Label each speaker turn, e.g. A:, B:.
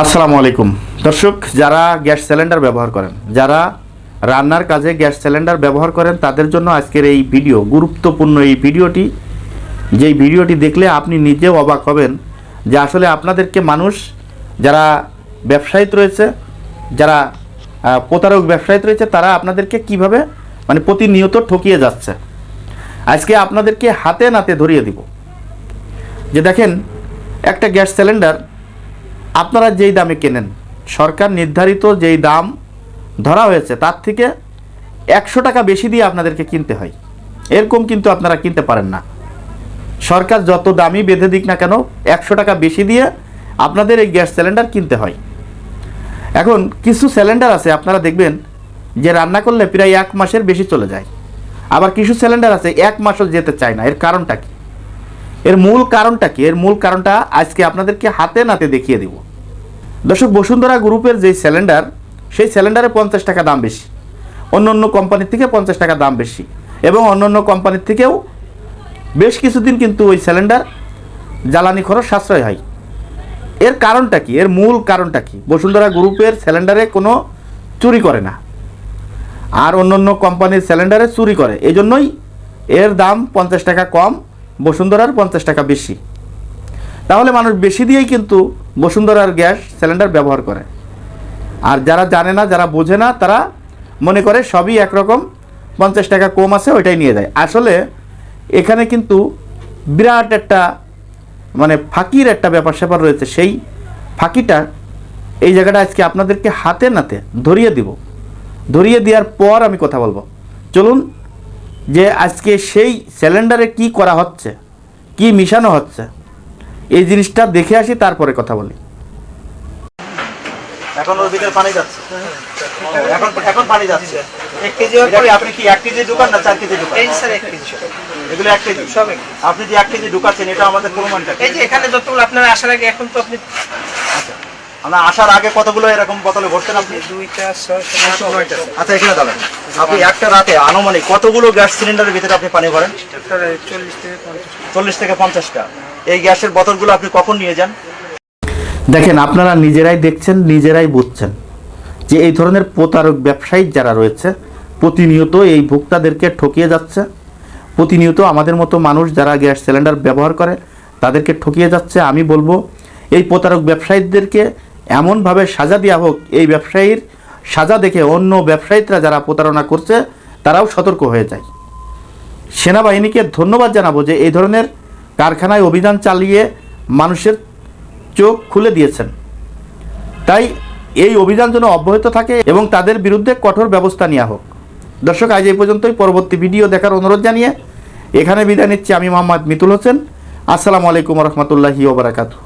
A: আসসালামু আলাইকুম। দর্শক, যারা গ্যাস সিলিন্ডার ব্যবহার করেন, যারা রান্নার কাজে গ্যাস সিলিন্ডার ব্যবহার করেন, তাদের জন্য আজকের এই ভিডিও, গুরুত্বপূর্ণ এই ভিডিওটি, যেই ভিডিওটি দেখলে আপনি নিজেও অবাক হবেন যে আসলে আপনাদেরকে মানুষ যারা ব্যবসায়িত রয়েছে, যারা প্রতারক ব্যবসায়িত রয়েছে, তারা আপনাদেরকে কীভাবে মানে প্রতিনিয়ত ঠকিয়ে যাচ্ছে। আজকে আপনাদেরকে হাতে নাতে ধরিয়ে দিব। যে দেখেন, একটা গ্যাস সিলিন্ডার আপনারা যেই দামে কেনেন, সরকার নির্ধারিত যেই দাম ধরা হয়েছে, তার থেকে একশো টাকা বেশি দিয়ে আপনাদেরকে কিনতে হয়। এরকম কিন্তু আপনারা কিনতে পারেন না। সরকার যত দামি বেঁধে দিক না কেন, একশো টাকা বেশি দিয়ে আপনাদের এই গ্যাস সিলিন্ডার কিনতে হয়। এখন কিছু সিলিন্ডার আছে, আপনারা দেখবেন যে রান্না করলে প্রায় এক মাসের বেশি চলে যায়। আবার কিছু সিলিন্ডার আছে, এক মাসও যেতে চায় না। এর কারণটা কি? এর মূল কারণটা কি? এর মূল কারণটা আজকে আপনাদেরকে হাতে নাতে দেখিয়ে দেব। দর্শক, বসুন্ধরা গ্রুপের যে সিলিন্ডার সেই সিলিন্ডারে পঞ্চাশ টাকা দাম বেশি। অন্য অন্য কোম্পানির থেকে পঞ্চাশ টাকা দাম বেশি। এবং অন্য অন্য কোম্পানির থেকেও বেশ কিছুদিন কিন্তু ওই সিলিন্ডার জ্বালানি খরচ সাশ্রয় হয়। এর কারণটা কি? এর মূল কারণটা কি? বসুন্ধরা গ্রুপের সিলিন্ডারে কোনো চুরি করে না। আর অন্য অন্য কোম্পানির সিলিন্ডারে চুরি করে। এই জন্যই এর দাম পঞ্চাশ টাকা কম। বসুন্ধরার পঞ্চাশ টাকা বেশি। তাহলে মানুষ বেশি দিয়েই কিন্তু বসুন্ধরার গ্যাস সিলিন্ডার ব্যবহার করে। আর যারা জানে না, যারা বোঝে না, তারা মনে করে সবই একরকম, পঞ্চাশ টাকা কম আছে, ওইটাই নিয়ে যায়। আসলে এখানে কিন্তু বিরাট একটা মানে ফাঁকির একটা ব্যাপার স্যাপার রয়েছে। সেই ফাঁকিটা এই জায়গাটা আজকে আপনাদেরকে হাতে নাতে ধরিয়ে দিব। ধরিয়ে দেওয়ার পর আমি কথা বলব। চলুন যে আজকে সেই সিলিন্ডারে কি করা হচ্ছে? কি মিশানো হচ্ছে? এই জিনিসটা দেখে আসি তারপরে কথা বলি। এখন ওর ভিতরে পানি যাচ্ছে। এখন এখন পানি যাচ্ছে।
B: এক কেজি
A: আপনি কি এক কেজি ঢুকান না চার কেজি ঢুকান?
B: এই স্যার এক কেজি
A: এগুলো এক কেজি।
B: সব এক
A: আপনি যে এক কেজি ঢুকাচ্ছেন এটা আমাদের প্রমাণটা
B: এই যে এখানে যতগুলো আপনার আসার আগে এখন তো আপনি
A: আমরা আসার আগে কতগুলো এরকম বোতলে ভরছেন আপনি?
B: দুইটা ছয় সাত নয়টা।
A: আচ্ছা এখানে দাঁড়ান। আপনি একটা রাতে আনুমানিক কতগুলো গ্যাস সিলিন্ডারের ভিতরে আপনি পানি ভরেন? চল্লিশ থেকে পঞ্চাশটা। এই গ্যাসের বোতলগুলো আপনি কখন নিয়ে যান? দেখেন আপনারা নিজেরাই দেখছেন নিজেরাই বুঝছেন যে এই ধরনের প্রতারক ব্যবসায়ী যারা রয়েছে প্রতিনিয়ত এই ভোক্তাদেরকে ঠকিয়ে যাচ্ছে। প্রতিনিয়ত আমাদের মতো মানুষ যারা গ্যাস সিলিন্ডার ব্যবহার করে তাদেরকে ঠকিয়ে যাচ্ছে। আমি বলব এই প্রতারক ব্যবসায়ীদেরকে এমনভাবে সাজা দেওয়া হোক, এই ব্যবসায়ীর সাজা দেখে অন্য ব্যবসায়ীরা যারা প্রতারণা করছে, তারাও সতর্ক হয়ে যায়। সেনাবাহিনীকে ধন্যবাদ জানাব যে এই ধরনের কারখানায় অভিযান চালিয়ে মানুষের চোখ খুলে দিয়েছেন। তাই এই অভিযান যেন অব্যাহত থাকে এবং তাদের বিরুদ্ধে কঠোর ব্যবস্থা নেওয়া হোক। দর্শক, আজ এই পর্যন্তই। পরবর্তী ভিডিও দেখার অনুরোধ জানিয়ে এখানে বিদায় নিচ্ছি। আমি মোহাম্মদ মিতুল হোসেন। আসসালামু আলাইকুম রহমতুল্লাহি ওবরাকাতু